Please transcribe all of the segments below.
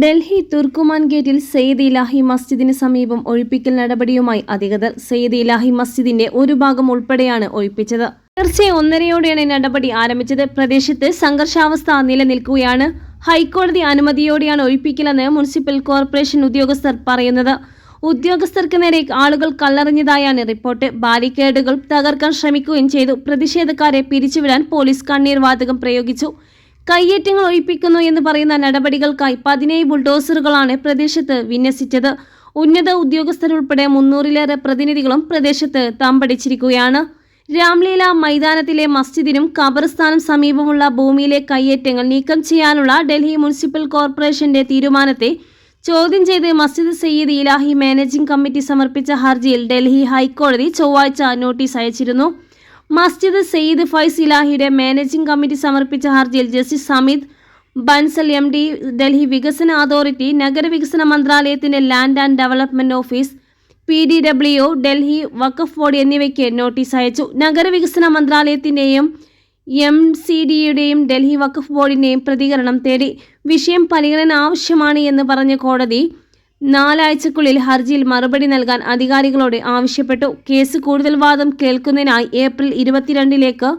ഡൽഹി തുർക്കുമാൻ ഗേറ്റിൽ സെയ്ദ് ഇലാഹി മസ്ജിദിന് സമീപം ഒഴിപ്പിക്കൽ നടപടിയുമായി അധികൃതർ സെയ്ദ് ഇലാഹി മസ്ജിദിന്റെ ഒരു ഭാഗം ഉൾപ്പെടെയാണ് ഒഴിപ്പിച്ചത്. പുലർച്ചെ ഒന്നരയോടെയാണ് നടപടി ആരംഭിച്ചത്. പ്രദേശത്ത് സംഘർഷാവസ്ഥ നിലനിൽക്കുകയാണ്. ഹൈക്കോടതി അനുമതിയോടെയാണ് ഒഴിപ്പിക്കലെന്ന് മുനിസിപ്പൽ കോർപ്പറേഷൻ ഉദ്യോഗസ്ഥർ പറയുന്നത്. ഉദ്യോഗസ്ഥർക്ക് നേരെ ആളുകൾ കല്ലെറിഞ്ഞതായാണ് റിപ്പോർട്ട്. ബാരിക്കേഡുകൾ തകർക്കാൻ ശ്രമിക്കുകയും ചെയ്തു. പ്രതിഷേധക്കാരെ പിരിച്ചുവിടാൻ പോലീസ് കണ്ണീർ വാതകം പ്രയോഗിച്ചു. കയ്യേറ്റങ്ങൾ ഒഴിപ്പിക്കുന്നു എന്ന് പറയുന്ന നടപടികൾക്കായി പതിനേഴ് ബുൾഡോസറുകളാണ് പ്രദേശത്ത് വിന്യസിച്ചത്. ഉന്നത ഉദ്യോഗസ്ഥരുൾപ്പെടെ മുന്നൂറിലേറെ പ്രതിനിധികളും പ്രദേശത്ത് തമ്പടിച്ചിരിക്കുകയാണ്. രാംലീല മൈതാനത്തിലെ മസ്ജിദിനും ഖബർസ്ഥാനും സമീപമുള്ള ഭൂമിയിലെ കയ്യേറ്റങ്ങൾ നീക്കം ചെയ്യാനുള്ള ഡൽഹി മുനിസിപ്പൽ കോർപ്പറേഷന്റെ തീരുമാനത്തെ ചോദ്യം ചെയ്ത് മസ്ജിദ് സയ്യിദ് ഇലാഹി മാനേജിംഗ് കമ്മിറ്റി സമർപ്പിച്ച ഹർജിയിൽ ഡൽഹി ഹൈക്കോടതി ചൊവ്വാഴ്ച നോട്ടീസ് അയച്ചിരുന്നു. മസ്ജിദ് സെയ്ദ് ഫൈസ് ഇലാഹിയുടെ മാനേജിംഗ് കമ്മിറ്റി സമർപ്പിച്ച ഹർജിയിൽ justice Sameed Bansal M D Delhi വികസന അതോറിറ്റി നഗരവികസന മന്ത്രാലയത്തിന്റെ land and development office P D W Delhi Waqf board എന്നിവയ്ക്ക് നോട്ടീസ് അയച്ചു. നഗരവികസന മന്ത്രാലയത്തിന്റെയും എം സി ഡിയുടെയും ഡൽഹി വഖഫ് ബോർഡിന്റെയും പ്രതികരണം തേടി. വിഷയം പരിഗണന ആവശ്യമാണ് എന്ന് പറഞ്ഞ കോടതി നാലാഴ്ചക്കുള്ളിൽ ഹർജിയിൽ മറുപടി നൽകാൻ അധികാരികളോട് ആവശ്യപ്പെട്ടു. കേസ് കൂടുതൽ വാദം കേൾക്കുന്നതിനായി ഏപ്രിൽ ഇരുപത്തിരണ്ടിലേക്ക്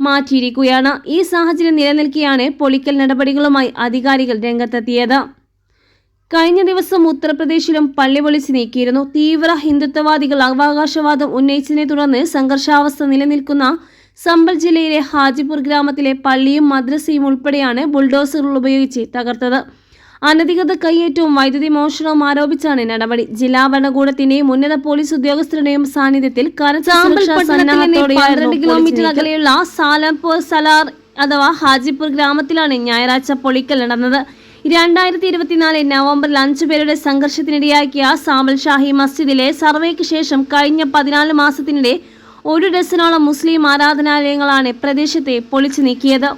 മാറ്റിയിരിക്കുകയാണ്. ഈ സാഹചര്യം നിലനിൽക്കെയാണ് പൊളിക്കൽ നടപടികളുമായി അധികാരികൾ രംഗത്തെത്തിയത്. കഴിഞ്ഞ ദിവസം ഉത്തർപ്രദേശിലും പള്ളി പൊളിച്ച് നീക്കിയിരുന്നു തീവ്ര ഹിന്ദുത്വവാദികൾ അവകാശവാദം ഉന്നയിച്ചതിനെ തുടർന്ന് സംഘർഷാവസ്ഥ നിലനിൽക്കുന്ന സമ്പൽ ജില്ലയിലെ ഹാജിപൂർ ഗ്രാമത്തിലെ പള്ളിയും മദ്രസയും ഉൾപ്പെടെയാണ് ബുൾഡോസറുകൾ ഉപയോഗിച്ച് തകർത്തത്. അനധികൃത കയ്യേറ്റവും വൈദ്യുതി മോഷണവും ആരോപിച്ചാണ് നടപടി. ജില്ലാ ഭരണകൂടത്തിന്റെയും ഉന്നത പോലീസ് ഉദ്യോഗസ്ഥരുടെയും സാന്നിധ്യത്തിൽ കിലോമീറ്റർ അകലെയുള്ള സാലംപൂർ സലാർ അഥവാ ഹാജിപൂർ ഗ്രാമത്തിലാണ് ഞായറാഴ്ച പൊളിക്കൽ നടന്നത്. രണ്ടായിരത്തി ഇരുപത്തിനാല് നവംബറിൽ അഞ്ചു പേരുടെ സംഘർഷത്തിനിടയാക്കിയ സാമൽ ഷാഹി മസ്ജിദിലെ സർവേക്ക് ശേഷം കഴിഞ്ഞ പതിനാല് മാസത്തിനിടെ ഒരു ഡസനോളം മുസ്ലിം ആരാധനാലയങ്ങളാണ് പ്രദേശത്തെ പൊളിച്ചു നീക്കിയത്.